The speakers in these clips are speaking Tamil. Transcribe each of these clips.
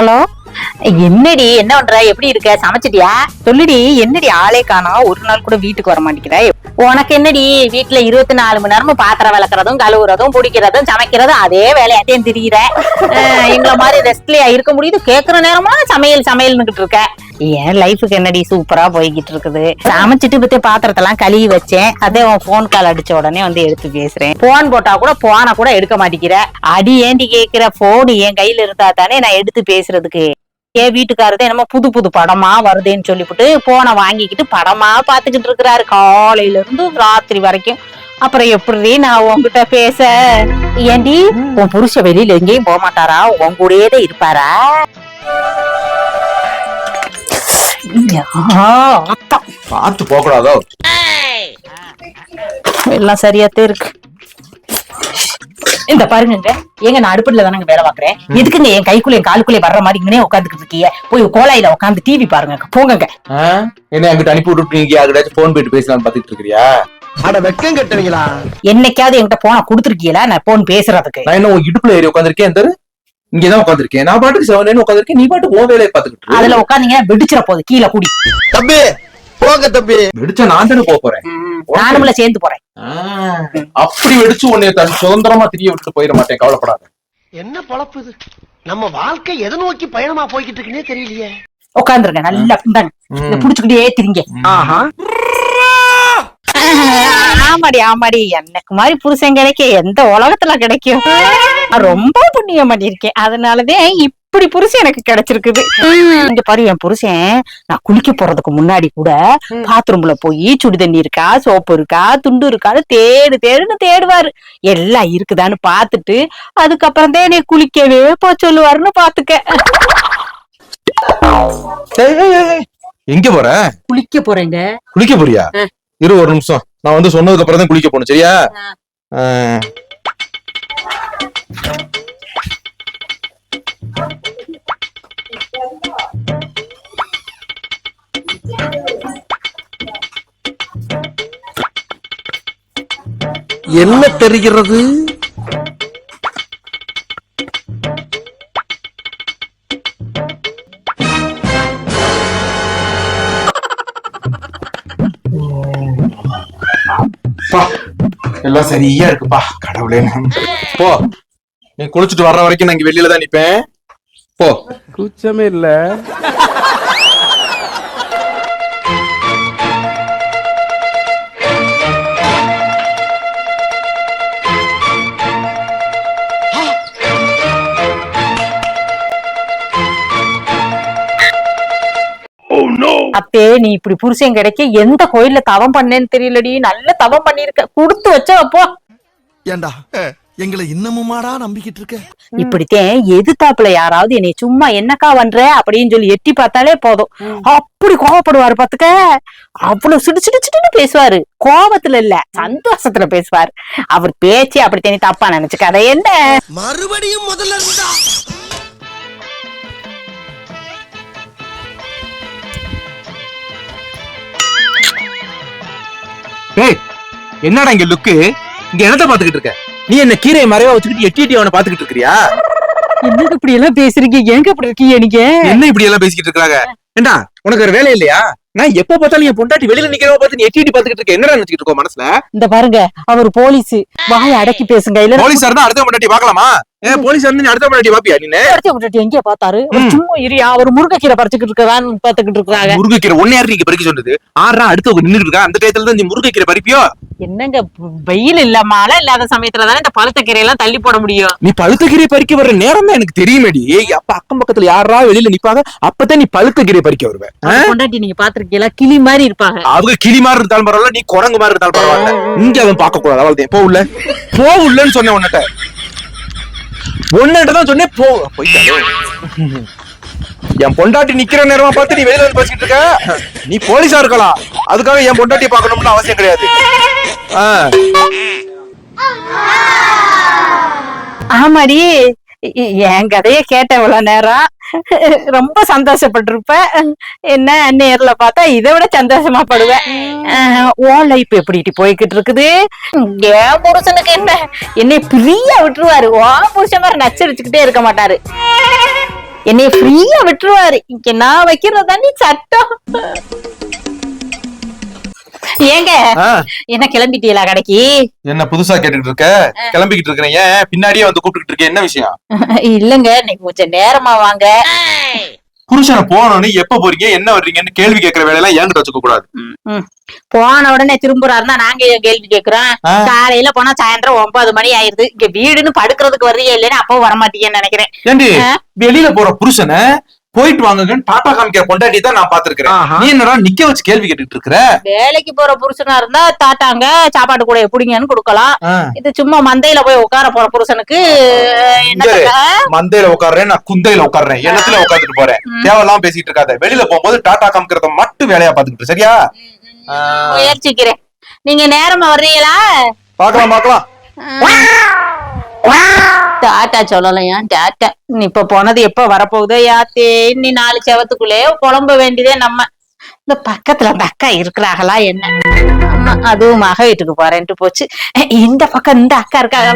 ஹலோ? என்னடி என்ன பண்ற? எப்படி இருக்க? சமைச்சிட்டியா? சொல்லுடி என்னடி ஆளே காணா ஒரு நாள் கூட வீட்டுக்கு வர மாட்டேங்கிற. உனக்கு என்னடி? வீட்டுல இருபத்தி நாலு மணி நேரமும் பாத்திரம் விளக்குறதும் கழுவுறதும் பிடிக்கிறதும் சமைக்கிறதும் அதே வேலையாட்டையும் திரியிற. எங்களை மாதிரி ரெஸ்ட்லயா இருக்க முடியுது? கேக்குற நேரமா சமையல் சமையல்னுகிட்டு இருக்க. என் லைஃபுக்கு என்னடி சூப்பரா போய்கிட்டு இருக்குது. சமைச்சிட்டு பத்தி பாத்திரத்தெல்லாம் கழுவி வச்சேன். அதே உன் போன் கால் அடிச்ச உடனே வந்து எடுத்து பேசுறேன். போன் போட்டா கூட போன கூட எடுக்க மாட்டேங்கிற. அடி ஏண்டி கேக்குற? போன் என் கையில இருந்தா தானே நான் எடுத்து பேசுறதுக்கு. என் வீட்டுக்காரதே என்னமோ புது புது படமா வருதுன்னு சொல்லிவிட்டு போனை வாங்கிக்கிட்டு படமா பாத்துக்கிட்டு இருக்கிறாரு. காலையில இருந்து ராத்திரி வரைக்கும். அப்புறம் எப்படி நான் உன்கிட்ட பேச? ஏண்டி உன் புருஷ வெளியில எங்கேயும் போக மாட்டாரா? உன் கூடயே தான் இருப்பாரா. பார்த்து போக கூடாதோ எல்லாம் சரியாத்தே இருக்கு. இந்த பாருங்க ஏங்க நான் அடுப்புல தானங்க வேலை பாக்குறேன் எதுக்குங்க என் கைக்குள்ள என் காலுக்குள்ளே வர்ற மாதிரி இங்கனே உட்காந்துக்கிட்டு இருக்கீங்க? போய் கோலாயில உட்காந்து டிவி பாருங்க போங்கங்க. ஆ? என்ன அங்கிட்ட அனுப்பி விட்டுட்டு நீங்க யாருக்கிட்டாச்சும் போன் போயிட்டு பேசலாம்னு பாத்துட்டு இருக்கிறியா அட வெக்கம் கட்டுவீங்களா? என்னைக்காவது என்கிட்ட போன கொடுத்துருக்கீங்களா? நான் போன் பேசுறதுக்கு. நான் என்ன உன் இடுப்புல ஏறி உட்காந்துருக்கேன் தரு? இங்கதான் உட்காந்துருக்கேன் நான் பாட்டுக்கு செவனேன்னு உட்காந்துருக்கேன் நீ பாட்டு உன் வேலையை பாத்துக்கிட்டு. அதுல உட்காந்தீங்க வெடிச்சிட போகுது. கீழே கூடி. தம்பி போங்க தம்பி. வெடிச்சா நான் தானே போறேன்? நானும்ல சேர்ந்து போறேன். அப்படி வெடிச்சு உன்னை தன் சுதந்திரமா திரிய விட்டு போயிட மாட்டேன் கவலைப்படாத. என்ன பொழப்பு இது? நம்ம வாழ்க்கை எதை நோக்கி பயணமா போய்கிட்டு இருக்குன்னே தெரியலையே. உட்காந்துருங்க நல்லா இந்தாங்க. இதை புடிச்சுக்கிட்டே திரிங்க ஆஹா. ஆமாடி ஆமாடி. எனக்கு மாதிரி புருஷன் கிடைக்க எந்த உலகத்துல கிடைக்கும்? நான் ரொம்ப புண்ணியம் பண்ணிருக்கேன் அதனாலதான் இப்படி புருஷன் எனக்கு கிடைச்சிருக்குது. இங்க பாரு என் புருஷன் நான் குளிக்க போறதுக்கு முன்னாடி கூட பாத்ரூம்ல போய் சுடு தண்ணி இருக்கா சோப்பு இருக்கா துண்டு இருக்கான்னு தேடு தேடுன்னு தேடுவாரு. எல்லாம் இருக்குதான்னு பாத்துட்டு அதுக்கப்புறம் தான் என்னை குளிக்கவே போ சொல்லுவாருன்னு பாத்துக்க. எங்க போற? குளிக்க போறேங்க. குளிக்க போறியா. இரு ஒரு நிமிஷம். நான் வந்து சொன்னதுக்கு அப்புறம் தான் குளிக்க போகணும் சரியா? என்ன தெரிகிறது? எல்லாம் சரியா இருக்குப்பா கடவுளே. போ. நீ குளிச்சுட்டு வர்ற வரைக்கும் நான் இங்க வெளியில தான் நிப்பேன். போ. கூச்சமே இல்ல. அப்பே நீ இப்படி புருஷன் கிடைக்க எந்த கோயில்ல தவம் பண்ணேன்னு தெரியலடி. நல்ல தவம் பண்ணிருக்க. கொடுத்து வச்ச அப்போ ஏண்டா? எங்களை இன்னமுமாடா நம்பிக்கிட்டு இருக்க? இப்படித்தான். எதிர்த்தாப்புல யாராவது என்னை சும்மா என்னக்கா பண்ற? அப்படின்னு சொல்லி எட்டி பார்த்தாலே போதும். அப்படி கோவப்படுவாரு பாத்துக்க. அவ்வளவு சிடு சிடு சிடுன்னு பேசுவாரு. கோபத்துல இல்ல சந்தோஷத்துல பேசுவாரு. அவர் பேச்சு அப்படித்தான் நீ தப்பா நினைச்சுக்காத என்ன? மறுபடியும் முதல்ல ஏய் என்னடா இங்க லுக்கு இங்க என்னத்த பாத்துக்கிட்டு இருக்க? நீ என்ன கீரையை மறைவா வச்சுக்கிட்டு எட்டி எட்டி அவனை பாத்துக்கிட்டு இருக்கிறியா என்னங்க இப்படி எல்லாம் பேசுறீங்க? எங்க இப்படி இருக்கீங்க நீங்க? என்ன இப்படி எல்லாம் பேசிக்கிட்டு இருக்காங்க? ஏண்டா உனக்கு ஒரு வேலை இல்லையா? நான் எப்ப பார்த்தாலும் என் பொண்டாட்டி வெளியில நிக்கிறவ பார்த்து நீ எட்டி எட்டி பாத்துக்கிட்டு இருக்க. என்னடா நினைச்சிட்டு இருக்கோம் மனசுல? இந்த பாருங்க அவர் போலீஸ் வாயை அடக்கி பேசுங்க. இல்ல போலீஸா இருந்தா அடுத்த பொண்டாட்டி பார்க்கலாமா? ஏன் போலீஸா நீ அடுத்த பொண்டாட்டி பாப்பியா நீ அடுத்த விட்டுட்டு எங்க பார்த்தாரு. சும்மா இரியா அவர் முருங்கைக்கீரை பறிச்சுக்கிட்டு இருக்கதான்னு பாத்துக்கிட்டு இருக்காங்க முருங்கைக்கீரை ஒன்னே யாரு நீங்க பறிக்க சொன்னது ஆறா அடுத்தவங்க நின்னுட்டு இருக்கா? அந்த டயத்துல தான் நீ முருங்கைக்கீரை பறிப்பியோ? என்னங்க வெயில் இல்ல மழை இல்லாத சமயத்துல தானே இந்த பழுத்த கீரை எல்லாம் தள்ளி போட முடியும்? நீ பழுத்த கீரை பறிக்க வர்ற நேரம் தான் எனக்கு தெரியுமேடி. அப்ப அக்கம் பக்கத்துல யாரா வெளியில நிப்பாங்க அப்பதான் நீ பழுத்த கீரை பறிக்க வருவ. ஆ? அவர் பொண்டாட்டி நீங்க பாத்திருக்கீங்களா கிளி மாதிரி இருப்பாங்க. அவங்க கிளி மாதிரி இருந்தாலும் பரவாயில்ல நீ குரங்கு மாதிரி இருந்தாலும் பரவாயில்ல. இங்க அவன் பார்க்க கூடாது அவள் போ உள்ள. போ உள்ளன்னு சொன்னேன் உன்னிட்ட உன்னிட்ட தான் சொன்னேன் போ. போயிட்டாலே. என் பொண்டாட்டி நிக்கிற நேரமா பார்த்து நீ வெளியில வந்து பேசிட்டு இருக்க. நீ போலீஸா இருக்கலாம். அதுக்காக என் பொண்டாட்டியை பார்க்கணும்னு அவசியம் கிடையாது. ஆமாடி. என் கதைய கேட்ட இவ்வளவு நேரம். ரொம்ப சந்தோஷப்பட்டிருப்ப. என்ன நேர்ல பார்த்தா இதை விட சந்தோஷமா படுவேன். உன் லைஃப் எப்படி போய்கிட்டு இருக்குது என் புருஷனுக்கு என்ன? என்னை பிரியா விட்டுருவாரு. உன் புருஷன் மாதிரி நச்சரிச்சுக்கிட்டே இருக்க மாட்டாரு. என்னைய ஃப்ரீயா விட்டுருவாரு. இங்க நான் வைக்கிறது தாண்டி சட்டம். ஏங்க? என்ன கிளம்பிட்டீங்களா கடைக்கு? என்ன புதுசா கேட்டுக்கிட்டு இருக்க? கிளம்பிக்கிட்டு இருக்கிறேன். ஏன்? பின்னாடியே வந்து கூப்பிட்டுக்கிட்டு இருக்க. என்ன விஷயம்? இல்லங்க நீங்க கொஞ்சம் நேரமா வாங்க. புருஷனை போனோன்னு எப்ப போறீங்க? என்ன வர்றீங்கன்னு கேள்வி கேட்கற வேலையெல்லாம் என்கிட்ட வச்சுக்க கூடாது. போன உடனே திரும்புறாருன்னா நாங்க ஏன் கேள்வி கேக்குறோம். காலையில போனா சாயந்தரம் ஒன்பது மணி ஆயிருது. இங்க வீடுன்னு படுக்கிறதுக்கு வர்றீங்க இல்லைன்னு அப்போ வரமாட்டீங்கன்னு நினைக்கிறேன். வெளியில போற புருஷனை போயிட்டு வாங்கன்னு டாடா காமிக்கிற பொண்டாட்டி தான் நான் பாத்துருக்கேன். நீ என்னடா நிக்க வச்சு கேள்வி கேட்டுட்டு இருக்கிற? வேலைக்கு போற புருஷனா இருந்தா தாட்டாங்க சாப்பாடு கூட எப்படிங்கன்னு கொடுக்கலாம். இது சும்மா மந்தையில போய் உட்கார போற புருஷனுக்கு? மந்தையில உட்கார்றேன் நான் குந்தையில உட்கார்றேன். எண்ணத்துல உட்கார்ந்துட்டு போறேன்? தேவையெல்லாம் பேசிட்டு இருக்காத. வெளியில போகும்போது டாடா காமிக்கிறத மட்டும் வேலையா பாத்துக்கிட்டு சரியா? முயற்சிக்கிறேன். நீங்க நேரமா வர்றீங்களா? பாக்கலாம் பாக்கலாம் டாட்டா சொல்லலையா டாட்டா? நீ இப்ப போனது எப்ப வரப்போகுதோ யாத்தே நீ நாலு செவத்துக்குள்ளே புலம்ப வேண்டியதே நம்ம. இந்த பக்கத்துல அந்த அக்கா இருக்கிறாங்களா என்ன? அதுவும் மக வீட்டுக்கு போறேன்ட்டு போச்சு. இந்த பக்கம் இந்த அக்கா இருக்காங்க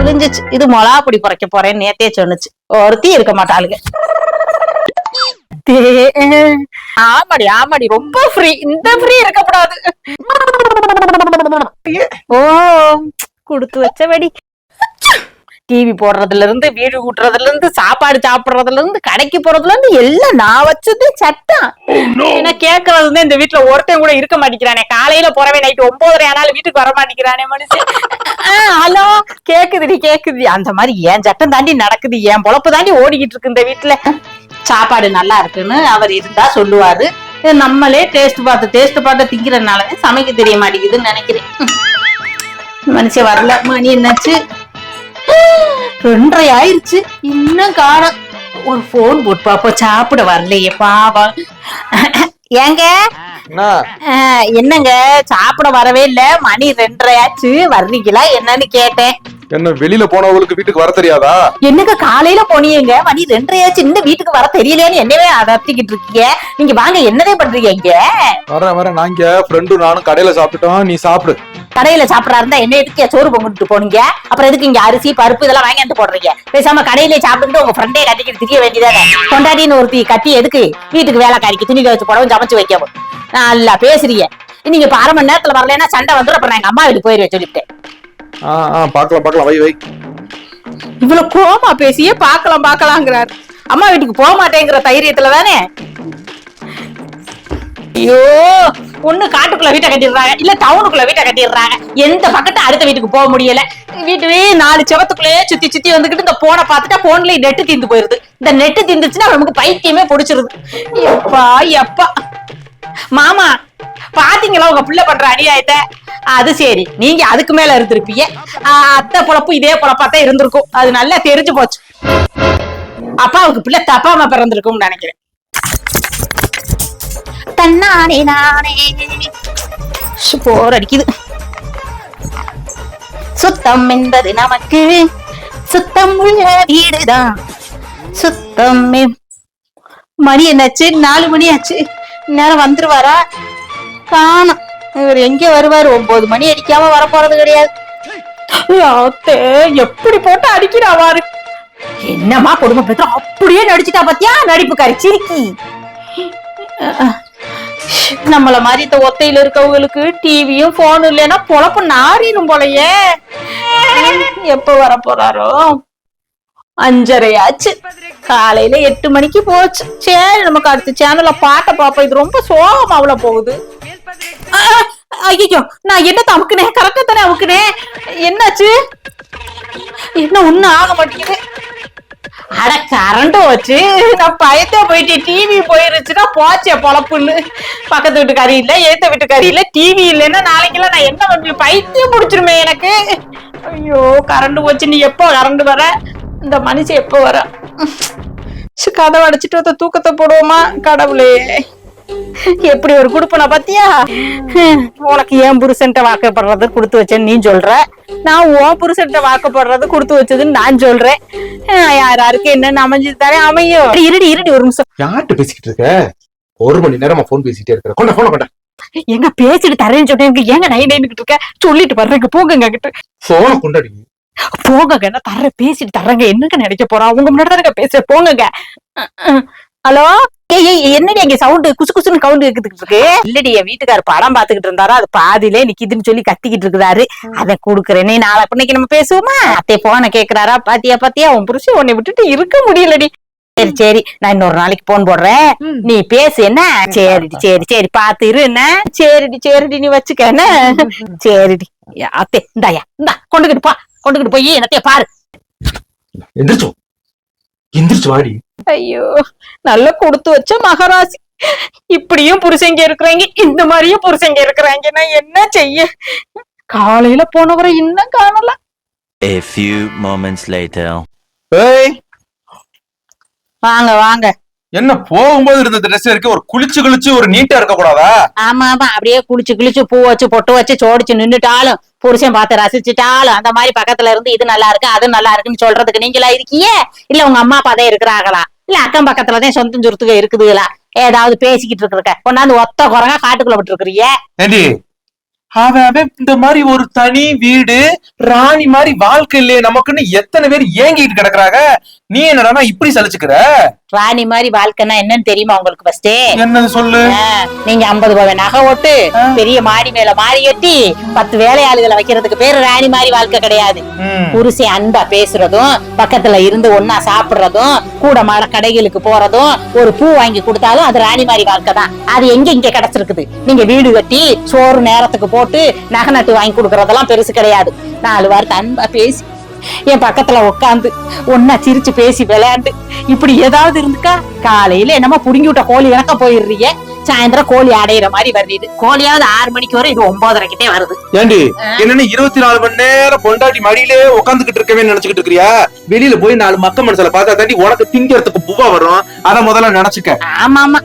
இழிஞ்சிச்சு இது மொளா பொடி புரைக்க போறேன்னு நேத்தே சொன்னுச்சு. ஒருத்தி இருக்க மாட்டாளுங்க. ஆமாடி ஆமாடி. ரொம்ப ஃப்ரீ இந்த ஃப்ரீ இருக்கக்கூடாது ஓ குடுத்து வச்ச டிவி போடுறதுல இருந்து வீடு கூட்டுறதுல இருந்து சாப்பாடு சாப்பிடுறதுல இருந்து கடைக்கு போறதுல இருந்து எல்லாம் நான் வச்சது சட்டம். என்ன கேக்குறது இந்த வீட்டுல ஒருத்தன் கூட இருக்க மாட்டேங்கிறானே. காலையில போறவே நைட்டு ஒன்பதரை ஆனாலும் வீட்டுக்கு வர மாட்டேங்கிறானே மனுஷன். ஹலோ. கேக்குதுடி கேக்குது. அந்த மாதிரி என் சட்டம் தாண்டி நடக்குது? என் பொழப்பு தாண்டி ஓடிக்கிட்டு இருக்கு இந்த வீட்டுல சாப்பாடு நல்லா இருக்குன்னு அவர் இருந்தா சொல்லுவாரு. நம்மளே டேஸ்ட் பார்த்து டேஸ்ட் பார்த்து திங்கிறதுனாலதான் சமைக்க தெரிய மாட்டேங்குதுன்னு நினைக்கிறேன். மனுஷன் வரல. மணி என்னாச்சு? ரெண்டரை ஆயிருச்சு இன்னும் காணோம். ஒரு போன் போட்டு பாப்போம். சாப்பிட வரலையே பாவம். ஏங்க? என்னங்க? சாப்பிட வரவே இல்ல. மணி ரெண்டரை ஆச்சு வர்றீங்களா? என்னன்னு கேட்டேன். என்ன வெளியில போனவங்களுக்கு வீட்டுக்கு வர தெரியாதா? என்னங்க காலையில போனீங்க? மணி ரெண்டரை ஆச்சு இன்னும் வீட்டுக்கு வர தெரியலையான்னு என்னவே அதட்டிக்கிட்டு இருக்கீங்க. நீங்க வாங்க என்னதே பண்றீங்க இங்க? வரேன் நான் இங்க ஃப்ரெண்டும் நானும் கடையில சாப்பிட்டுட்டோம். நீ சாப்பிடு. கடையில சாப்பிடறா இருந்தா என்ன எதுக்கு சோறு பொங்கிட்டு போனீங்க? அப்புறம் எதுக்கு இங்க அரிசி பருப்பு இதெல்லாம் வாங்கி வந்து போடுறீங்க? பேசாம கடையிலே சாப்பிட்டு உங்க ஃப்ரெண்டே கட்டிக்கிட்டு திரிய வேண்டியதானே கொண்டாடின்னு ஒருத்தி கட்டி எதுக்கு வீட்டுக்கு வேலைக்காரிக்கு துணி துவைச்சு போடவும் சமைச்சு வைக்கவும். நல்லா பேசுறீங்க. நீங்க இப்ப அரை மணி நேரத்துல வரலைன்னா சண்டை வந்துடும் அப்புறம் எங்க அம்மா வீட்டுக்கு போயிருவேன் சொல்லிட்டேன் ஆ ஆ பாக்கலாம் பாக்கலாம் வை வை. இவ்வளவு கோமா பேசியே பார்க்கலாம் பார்க்கலாங்கிறார் அம்மா வீட்டுக்கு போக மாட்டேங்கிற தைரியத்துல தானே? ஐயோ ஒண்ணு காட்டுக்குள்ள வீட்டை கட்டிடுறாங்க. இல்ல டவுனுக்குள்ள வீட்டை கட்டிடுறாங்க. எந்த பக்கத்து அடுத்த வீட்டுக்கு போக முடியல. வீட்டுவே நாலு செவத்துக்குள்ளேயே சுத்தி சுத்தி வந்துகிட்டு இந்த போனை பார்த்துட்டா போன்லயே நெட்டு தீந்து போயிருது. இந்த நெட்டு தீந்துச்சுன்னா நமக்கு பைத்தியமே பிடிச்சிருது. எப்பா எப்பா. மாமா பாத்தீங்களா உங்க பிள்ளை பண்ற அநியாயத்தை? அது சரி. நீங்க அதுக்கு மேல இருந்திருப்பீங்க. அத்தை பொழப்பு இதே பொழப்பா தான் இருந்திருக்கும். அது நல்லா தெரிஞ்சு போச்சு. அப்பாவுக்கு பிள்ளை தப்பாம பிறந்திருக்கும்னு நினைக்கிறேன். தன்னானே நானே. போர் அடிக்குது. சுத்தம் என்பது நமக்கு. சுத்தம் உள்ள வீடுதான். சுத்தம் மணி என்னாச்சு? நாலு மணி ஆச்சு. நேரம் வந்துருவாரா? காணும். இவர் எங்க வருவாரு? ஒன்பது மணி அடிக்காம வர போறது கிடையாது எப்படி போட்டு அடிக்கிறாவாரு என்னம்மா கொடுமை பெற்ற அப்படியே நடிச்சுட்டா பாத்தியா? நடிப்புக்காரி சிரிக்கி. அஹ், நம்மள மாதிரி இந்த ஒத்தையில இருக்கவங்களுக்கு டிவியும் போனும் இல்லைன்னா பொழப்பு நாரிடும் போலயே. எப்ப வர போறாரோ அஞ்சரை ஆச்சு காலையில எட்டு மணிக்கு போச்சு. சரி நமக்கு அடுத்த சேனல்ல பாட்ட பாப்போம் இது ரொம்ப சோகமாவுல போகுது. ஐயோ நான் என்ன அமுக்குனேன் கரெக்டா தானே அமுக்குனேன் என்னாச்சு? என்ன ஒண்ணு ஆக மாட்டேங்குது. அட கரண்ட் வச்சு நான் பயத்தே போயிட்டு டிவி போயிருச்சுன்னா போச்சே பொழப்புன்னு பக்கத்து வீட்டுக்காரி இல்ல ஏத்த வீட்டுக்காரி இல்ல டிவி இல்லைன்னா நாளைக்கெல்லாம் நான் என்ன பண்ணுவேன் பைத்தியம் பிடிச்சிருமே எனக்கு. ஐயோ கரண்ட் போச்சு. நீ எப்போ கரண்ட் வர? இந்த மனுஷன் எப்போ வர? ச்சு, கதவை அடைச்சிட்டு வந்து தூக்கத்தை போடுவோமா? கடவுளே. எப்படி ஒரு குடுப்பனை பாத்தியா? உனக்கு ஏன் புருஷன்ட்ட வாக்கப்படுறது கொடுத்து வச்சேன்னு நீ சொல்ற? நான் உன் புருஷன்ட்ட வாக்கப்படுறது கொடுத்து வச்சதுன்னு நான் சொல்றேன். ஹம், யார் யாருக்கு என்னன்னு அமைஞ்சது தானே அமையும். இருடி இருடி ஒரு நிமிஷம். யார்கிட்ட பேசிக்கிட்டு இருக்க? ஒரு மணி நேரமா போன் பேசிட்டே இருக்கிற. கொண்ட போன கொண்ட. எங்க பேசிட்டு தரேன்னு சொன்னேன். ஏங்க நை நைன்னுகிட்டு இருக்க? சொல்லிட்டு வர்றேங்க போங்க கிட்ட. போன கொண்டாடி. போங்கங்க நான் தர்ற? பேசிட்டு தர்றேங்க. என்னங்க நினைக்க போறா? உங்க முன்னாடி போங்கங்க. அஹ், அஹ். ஹலோ? என்னடி அங்க சவுண்ட் குசு குசுன்னு கவுண்ட் கேக்குதுட்டு இருக்கு? இல்லடி என் வீட்டுக்காரர் படம் பாத்துக்கிட்டு இருந்தாரா அது பாதியிலே நிக்குதுன்னு சொல்லி கத்திக்கிட்டு இருக்கிறாரு. அதை குடுக்கறேனே நாளை பின்னைக்கு நம்ம பேசுவோமா? அத்தை போன கேக்குறாரா பாத்தியா பாத்தியா உன் புருஷன் உன்னை விட்டுட்டு இருக்க முடியலடி. சரி சரி நான் இன்னொரு நாளைக்கு போன் போடுறேன். நீ பேசு என்ன? சரிடி சரி சரி பாத்து இரு என்ன? சரிடி சரிடி நீ வச்சுக்க என்ன? சரிடி. அத்தை இந்தாயா இந்தா கொண்டுகிட்டு போ கொண்டுகிட்டு போய் என்னத்தைய பாரு. எந்திரிச்சோ எந்திரிச்சு வாடி. ஐயோ நல்ல கொடுத்து வச்ச மகராசி. இப்படியும் புருஷங்க இருக்கிறாங்க இந்த மாதிரியும் புருஷங்க இருக்கிறாங்க. நான் என்ன செய்ய? காலையில போனவரை இன்னும் காணல. A few moments later. ஏய். வாங்க வாங்க. என்ன போகும்போது இருந்த ட்ரெஸ் இருக்கு ஒரு குளிச்சு குளிச்சு ஒரு நீட்டா இருக்க கூடாதா ஆமா ஆமா. அப்படியே குளிச்சு கிழிச்சு பூ வச்சு பொட்டு வச்சு சோடிச்சு நின்னுட்டாலும் புருஷன் பார்த்து ரசிச்சுட்டாலும் அந்த மாதிரி பக்கத்துல இருந்து இது நல்லா இருக்கு அது நல்லா இருக்குன்னு சொல்றதுக்கு நீங்களா இருக்கியே இல்ல உங்க அம்மா அப்பா தான் இருக்கிறாங்களா? இல்ல அக்கம் பக்கத்துலதான் சொந்தம் சுருத்துக இருக்குதுல ஏதாவது பேசிக்கிட்டு இருக்கிறக்க. கொண்டாந்து ஒத்த குரங்கா காட்டுக்குள்ள விட்டுருக்கிறிய ஏண்டி? அவன் இந்த மாதிரி ஒரு தனி வீடு ராணி மாதிரி வாழ்க்கை இல்லையே நமக்குன்னு எத்தனை பேர் ஏங்கிட்டு கிடக்குறாங்க நீ என்னடானா இப்படி சலிச்சுக்கிற? ராணி மாதிரி வாழ்க்கைன்னா என்னன்னு தெரியுமா உங்களுக்கு ஃபர்ஸ்ட் என்னது சொல்லு? நீங்க ஐம்பது பவன் நகை ஓட்டு பெரிய மாடி மேல மாடி கட்டி பத்து வேலையாளுகளை வைக்கிறதுக்கு பேரு ராணி மாதிரி வாழ்க்கை கிடையாது. புருஷன் அன்பா பேசுறதும் பக்கத்துல இருந்து ஒன்னா சாப்பிடுறதும் கூட மாட கடைகளுக்கு போறதும் ஒரு பூ வாங்கி கொடுத்தாலும் அது ராணி மாதிரி வாழ்க்கை தான். அது எங்க இங்க கிடைச்சிருக்குது? நீங்க வீடு கட்டி சோறு நேரத்துக்கு போட்டு நகை நட்டு வாங்கி கொடுக்கறதெல்லாம் பெருசு கிடையாது. நாலு வாரத்தை அன்பா பேசி என் பக்கத்துல உட்காந்து ஒன்னா சிரிச்சு பேசி விளையாண்டு. இப்படி ஏதாவது இருந்துக்கா? காலையில என்னமோ புடுங்கி விட்ட கோழி கணக்கா போயிடுறீங்க. சாயந்தரம் கோழி அடையிற மாதிரி வருது. கோழியாவது ஆறு மணிக்கு வரும் இது ஒன்பதரைக்கிட்டே வருது. ஏண்டி என்னன்னு இருபத்தி நாலு மணி நேரம் பொண்டாட்டி மடியிலே உட்காந்துக்கிட்டு இருக்கவே நினைச்சுக்கிட்டு இருக்கிறியா? வெளியில போய் நாலு மக்க மனசுல பார்த்தா தாண்டி உனக்கு திங்கிறதுக்கு புவா வரும். அத முதல்ல நினைச்சுக்க. ஆமா ஆமா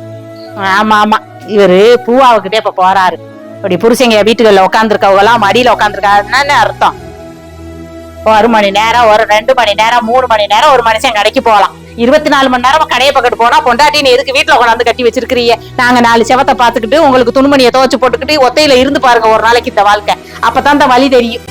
ஆமா ஆமா இவரு பூவாவுக்கிட்டே இப்ப போறாரு. இப்படி புருஷங்க வீட்டுகள்ல உட்காந்துருக்கவங்க எல்லாம் மடியில உட்காந்துருக்காருன்னு அர்த்தம்? ஒரு மணி நேரம் ஒரு ரெண்டு மணி நேரம் மூணு மணி நேரம் ஒரு மனுஷன் கடைக்கு போகலாம். இருபத்தி நாலு மணி நேரம் கடையை பக்கத்து போனா பொண்டாட்டின்னு எதுக்கு வீட்டுல கொண்டாந்து கட்டி வச்சிருக்கிறீங்க? நாங்க நாலு செவத்தை பாத்துக்கிட்டு உங்களுக்கு துணிமணியை துவச்சு போட்டுக்கிட்டு ஒத்தையில இருந்து பாருங்க ஒரு நாளைக்கு இந்த வாழ்க்கை. அப்பதான் இந்த வழி தெரியும்.